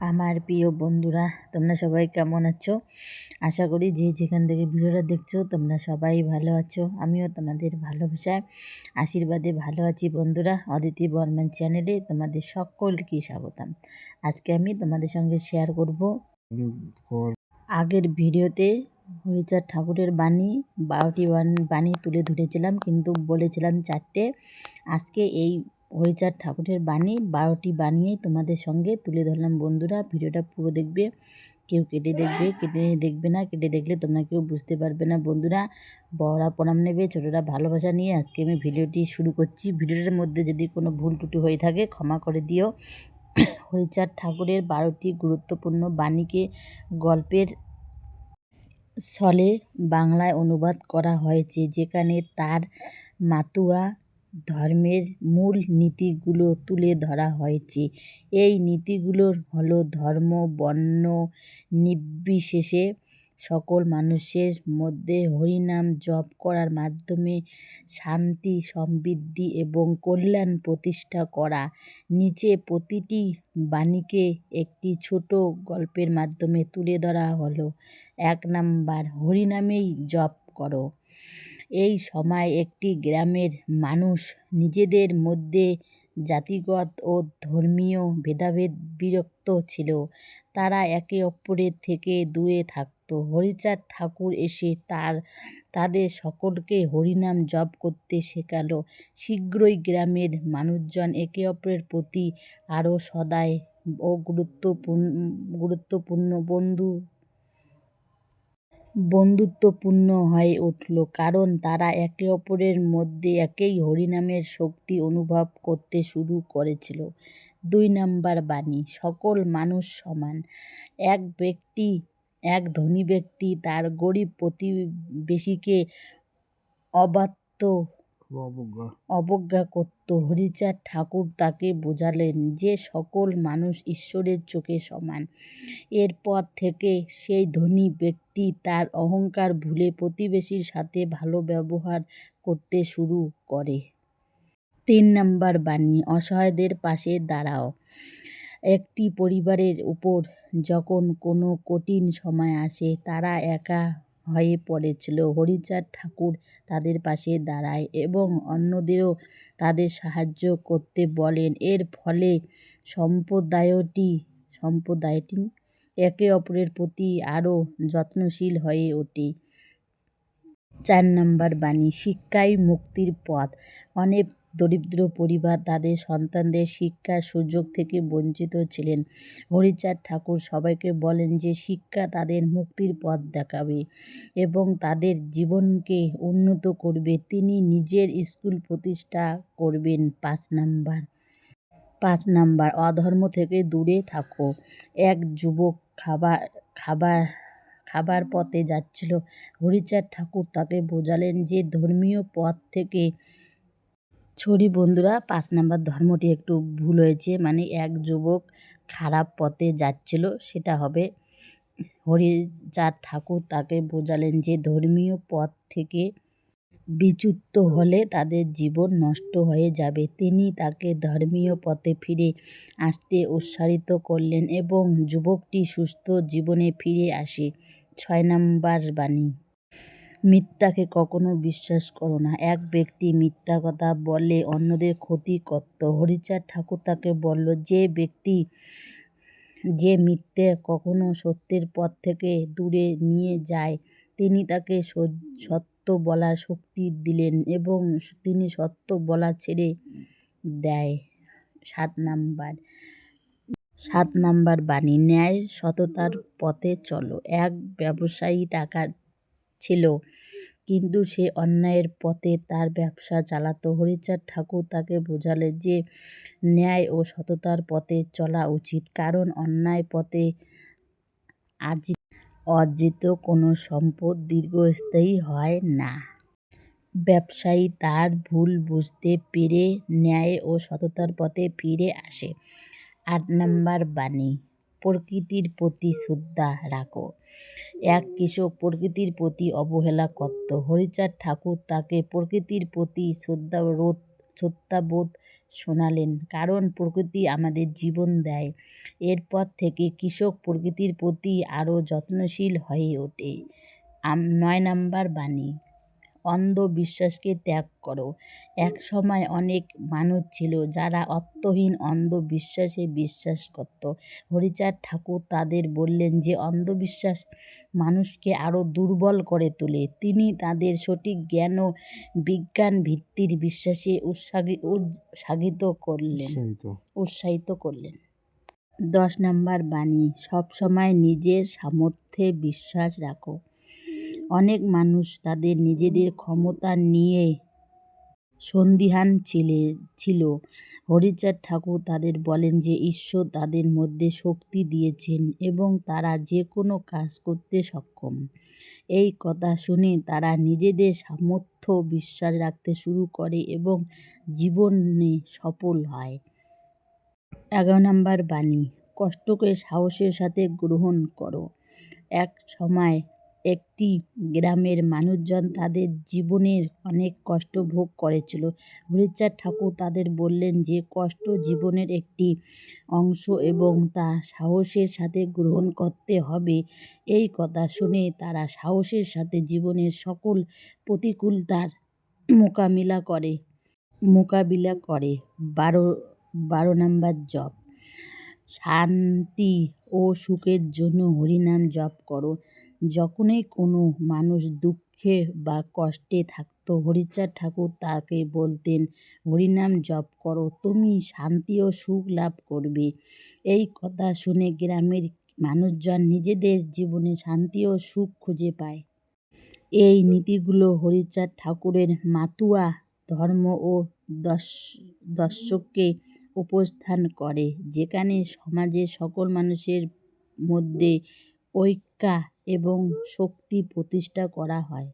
আমার প্রিয় বন্ধুরা, তোমরা সবাই কেমন আছো? আশা করি যে যেখান থেকে ভিডিওটা দেখছ, তোমরা সবাই ভালো আছো। আমিও তোমাদের ভালোবাসায়, আশীর্বাদে ভালো আছি বন্ধুরা। অদিতি বর্মান চ্যানেলে তোমাদের সকলকে স্বাগতম। আজকে আমি তোমাদের সঙ্গে শেয়ার করব আগের ভিডিওতে হরিচাঁদ ঠাকুরের বাণী, বারোটি বাণী তুলে ধরেছিলাম, কিন্তু বলেছিলাম চারটে। আজকে এই হরিচাঁদ ঠাকুরের বাণী, বারোটি বানিয়ে তোমাদের সঙ্গে তুলে ধরলাম বন্ধুরা। ভিডিওটা পুরো দেখবে, কেউ কেটে দেখবে কেটে দেখবে না, কেটে দেখলে তোমরা কেউ বুঝতে পারবে না বন্ধুরা। বড়রা প্রণাম নেবে, ছোটরা ভালোবাসা নিয়ে আজকে আমি ভিডিওটি শুরু করছি। ভিডিওটার মধ্যে যদি কোনো ভুল টুটি হয়ে থাকে, ক্ষমা করে দিও। হরিচাঁদ ঠাকুরের বারোটি গুরুত্বপূর্ণ বাণীকে গল্পের ছলে বাংলায় অনুবাদ করা হয়েছে, যেখানে তার মাতুয়া ধর্মের মূল নীতিগুলো তুলে ধরা হয়েছে। এই নীতিগুলো হলো ধর্ম, বর্ণ নির্বিশেষে সকল মানুষের মধ্যে হরিনাম জপ করার মাধ্যমে শান্তি, সমৃদ্ধি এবং কল্যাণ প্রতিষ্ঠা করা। নিচে প্রতিটি বাণীকে একটি ছোট গল্পের মাধ্যমে তুলে ধরা হলো। এক নাম্বার, হরিনামেই জপ করো। এই সময় একটি গ্রামের মানুষ নিজেদের মধ্যে জাতিগত ও ধর্মীয় ভেদাভেদ বিরক্ত ছিল। তারা একে অপরের থেকে দূরে থাকত। হরিচাঁদ ঠাকুর এসে তার, তাদের সকলকে হরিনাম জপ করতে শেখালো। শীঘ্রই গ্রামের মানুষজন একে অপরের প্রতি আরও সদায় ও গুরুত্বপূর্ণ গুরুত্বপূর্ণ বন্ধু বন্ধুত্বপূর্ণ হয়ে উঠল, কারণ তারা একে অপরের মধ্যে একেই হরিনামের শক্তি অনুভব করতে শুরু করেছিল। দুই নাম্বার বাণী, সকল মানুষ সমান। এক ব্যক্তি, এক ধনী ব্যক্তি তার গরিব প্রতিবেশীকে অবাধ্য অবজ্ঞা করত। হরিচাঁদ ঠাকুর তাকে বোঝালেন যে, সকল মানুষ ঈশ্বরের চোখে সমান। এরপর থেকে সেই ধনী ব্যক্তি তার অহংকার ভুলে প্রতিবেশীর সাথে ভালো ব্যবহার করতে শুরু করে। তিন নাম্বার বাণী, অসহায়দের পাশে দাঁড়াও। একটি পরিবারের উপর যখন কোনো কঠিন সময় আসে, তারা একা হয়ে পড়েছিল। হরিচাঁদ ঠাকুর তাদের পাশে দাঁড়ায় এবং অন্যদেরও তাদের সাহায্য করতে বলেন। এর ফলে সম্প্রদায়টি সম্প্রদায়টি একে অপরের প্রতি আরও যত্নশীল হয়ে ওঠে। চার নম্বর বাণী, শিক্ষাই মুক্তির পথ। অনেক দরিদ্র পরিবার, তাদের সন্তানদের শিক্ষার সুযোগ থেকে বঞ্চিত ছিলেন। হরিচাঁদ ঠাকুর সবাইকে বলেন যে, শিক্ষা তাদের মুক্তির পথ দেখাবে এবং তাদের জীবনকে উন্নত করবে। তিনি নিজের স্কুল প্রতিষ্ঠা করবেন। পাঁচ নাম্বার। পাঁচ নাম্বার। অধর্ম থেকে দূরে থাকো। এক যুবক খাবার খাবার খাবার পথে যাচ্ছিল। হরিচাঁদ ঠাকুর তাকে বোঝালেন যে, ধর্মীয় পথ থেকে ছড়ি বন্ধুরা, পাঁচ নাম্বার ধর্মটি একটু ভুল হয়েছে। মানে এক যুবক খারাপ পথে যাচ্ছিল, সেটা হবে হরিচাঁদ ঠাকুর। তাকে বোঝালেন যে ধর্মীয় পথ থেকে বিচ্যুত হলে তাদের জীবন নষ্ট হয়ে যাবে। তিনি তাকে ধর্মীয় পথে ফিরে আসতে উৎসাহিত করলেন এবং যুবকটি সুস্থ জীবনে ফিরে আসে। ছয় নাম্বার বাণী। মিথ্যাকে কখনো বিশ্বাস করো না। এক ব্যক্তি মিথ্যা কথা বলে, অন্যদের ক্ষতি করত। হরিচাঁদ ঠাকুর তাকে বলল, যে ব্যক্তি, যে মিথ্যে কখনো সত্যের পথ থেকে দূরে নিয়ে যায়, তিনি তাকে সত্য বলার শক্তি দিলেন এবং তিনি সত্য বলা ছেড়ে দেয়। সাত নাম্বার সাত নাম্বার বাণী, ন্যায় সততার পথে চলো। এক ব্যবসায়ী টাকা ছিল। কিন্তু সে অন্যায়ের পথে তার ব্যবসা চালাতো। হরিচাঁদ ঠাকুর তাকে বোঝালে যে, ন্যায় ও সততার পথে চলা উচিত। কারণ অন্যায় পথে অর্জিত কোনো সম্পদ দীর্ঘস্থায়ী হয় না। ব্যবসায়ী তার ভুল বুঝতে পেরে ন্যায় ও সততার পথে ফিরে আসে। আট নাম্বার বাণী। প্রকৃতির প্রতি শ্রদ্ধা রাখো। এক কৃষক প্রকৃতির প্রতি অবহেলা করত। হরিচাঁদ ঠাকুর তাকে প্রকৃতির প্রতি শ্রদ্ধাবোধ শ্রদ্ধাবোধ শোনালেন, কারণ প্রকৃতি আমাদের জীবন দেয়। এরপর থেকে কৃষক প্রকৃতির প্রতি আরও যত্নশীল হয়ে ওঠে। নয় নাম্বার বাণী অন্ধবিশ্বাসকে ত্যাগ করো। এক সময় অনেক মানুষ ছিল যারা অর্থহীন অন্ধবিশ্বাসে বিশ্বাস করত। হরিচাঁদ ঠাকুর তাদের বললেন যে অন্ধবিশ্বাস মানুষকে আরও দুর্বল করে তোলে। তিনি তাদের সঠিক জ্ঞান ও বিজ্ঞান ভিত্তির বিশ্বাসে উৎসাহী উৎসাহিত করলেন। উৎসাহিত। উৎসাহিত করলেন। দশ নম্বর বাণী সবসময় নিজের সামর্থ্যে বিশ্বাস রাখো। অনেক মানুষ তাদের নিজেদের ক্ষমতা নিয়ে সন্দিহান ছিলে, ছিল। হরিচাঁদ ঠাকুর তাদের বলেন যে, ঈশ্বর তাদের মধ্যে শক্তি দিয়েছেন এবং তারা যে কোনো কাজ করতে সক্ষম। এই কথা শুনে তারা নিজেদের সামর্থ্য বিশ্বাস রাখতে শুরু করে এবং জীবনে সফল হয়। এগারো নম্বর বাণী, কষ্টকে সাহসের সাথে গ্রহণ করো। এক সময় একটি গ্রামের মানুষজন তাদের জীবনের অনেক কষ্ট ভোগ করেছিল। হরিচাঁদ ঠাকুর তাদের বললেন যে, কষ্ট জীবনের একটি অংশ এবং তা সাহসের সাথে গ্রহণ করতে হবে। এই কথা শুনে তারা সাহসের সাথে জীবনের সকল প্রতিকূলতার মোকাবিলা করে। মোকাবিলা করে। বারো বারো নাম্বার জপ। শান্তি ও সুখের জন্য হরিনাম জপ করো। যখনই কোনো মানুষ দুঃখে বা কষ্টে থাকতো, হরিচাঁদ ঠাকুর তাকে বলতেন, হরিনাম জপ করো, তুমি শান্তি ও সুখ লাভ করবে। এই কথা শুনে গ্রামের মানুষজন নিজেদের জীবনে শান্তি ও সুখ খুঁজে পায়। এই নীতিগুলো হরিচাঁদ ঠাকুরের মাতুয়া ধর্ম ও দর্শককে উপস্থান করে, যেখানে সমাজের সকল মানুষের মধ্যে ঐক্য এবং শক্তি প্রতিষ্ঠা করা হয়।